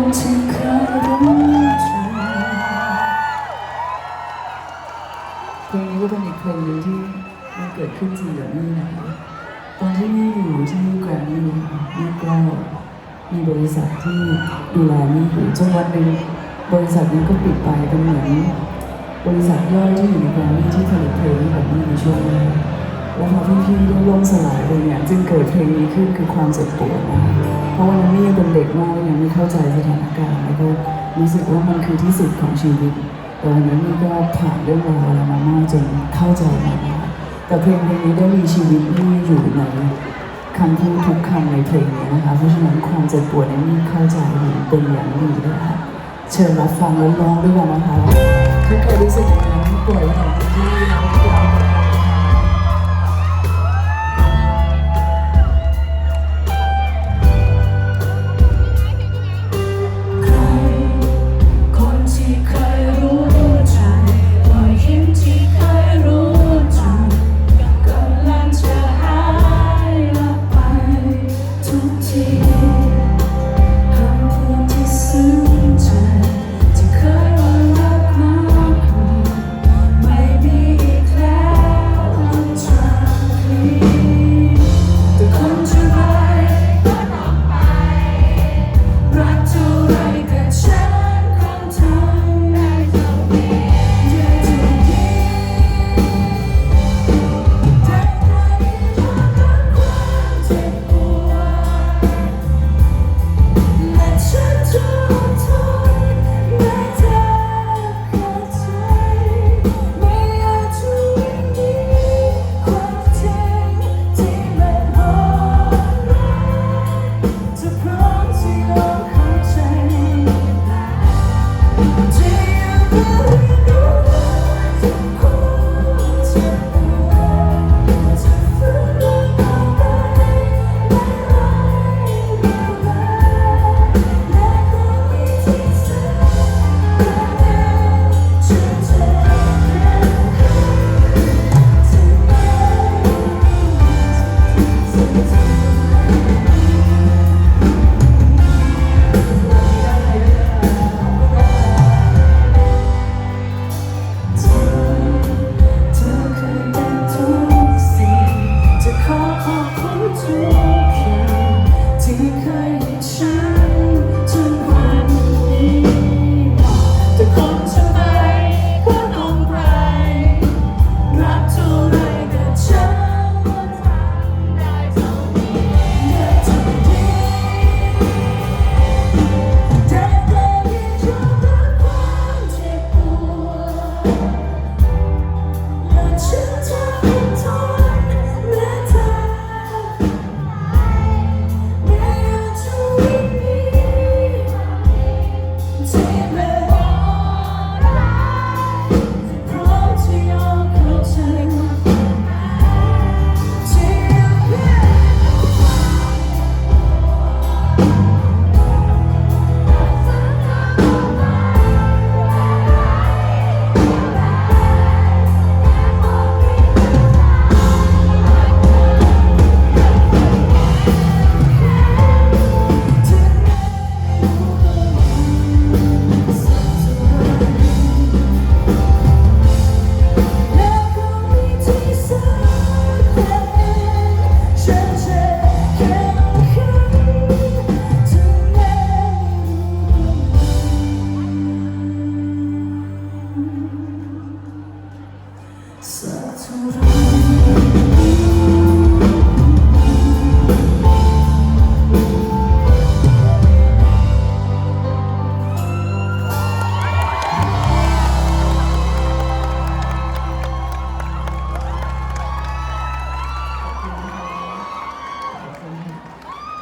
คนที่เคยรู้จักเพลงนี้ก็เป็นอีกเพลงหนึงที่มันเกิดขึ้นจริงกับนี่นะคะตอนที่นี่อยู่ที่แกรมมี่นะคะนี่ก็มีบริษัทที่ดูแลนี่อยู่จนวันหนึ่งบริษัทนี้ก็ปิดไปเป็นเหมือนบริษัทย่อยที่อยู่ในแกรมมี่ที่ผลิตเพลงให้กับนี่ในช่วงแรกแล้วพอพี่ๆได้ล่มสลายไปเนี่ยจึงเกิดเพลงนี้ขึ้นคือความเจ็บปวดนะคะ ราะวันนั้นนี่ยังเป็นเด็กมากยังไม่เข้าใจสถานการณ์แล้วก็รู้สึกว่ามันคือที่สุดของชีวิตแต่วันนั้นนี่ก็ผ่านเรื่องราวอะไรมามากจนเข้าใจมันแต่เพลงเพลงนี้ได้มีชีวิตนี่อยู่ในคำพูดทุกคำในเพลงนี้นะคะเพราะฉะนั้นความเจ็บปวดนี้นี่เข้าใจเป็นอย่างดีเลยค่ะเชิญรับฟังแล้วร้องด้วยกันนะคะถ้าใครรู้สึกอย่างนั้นปล่อยของที่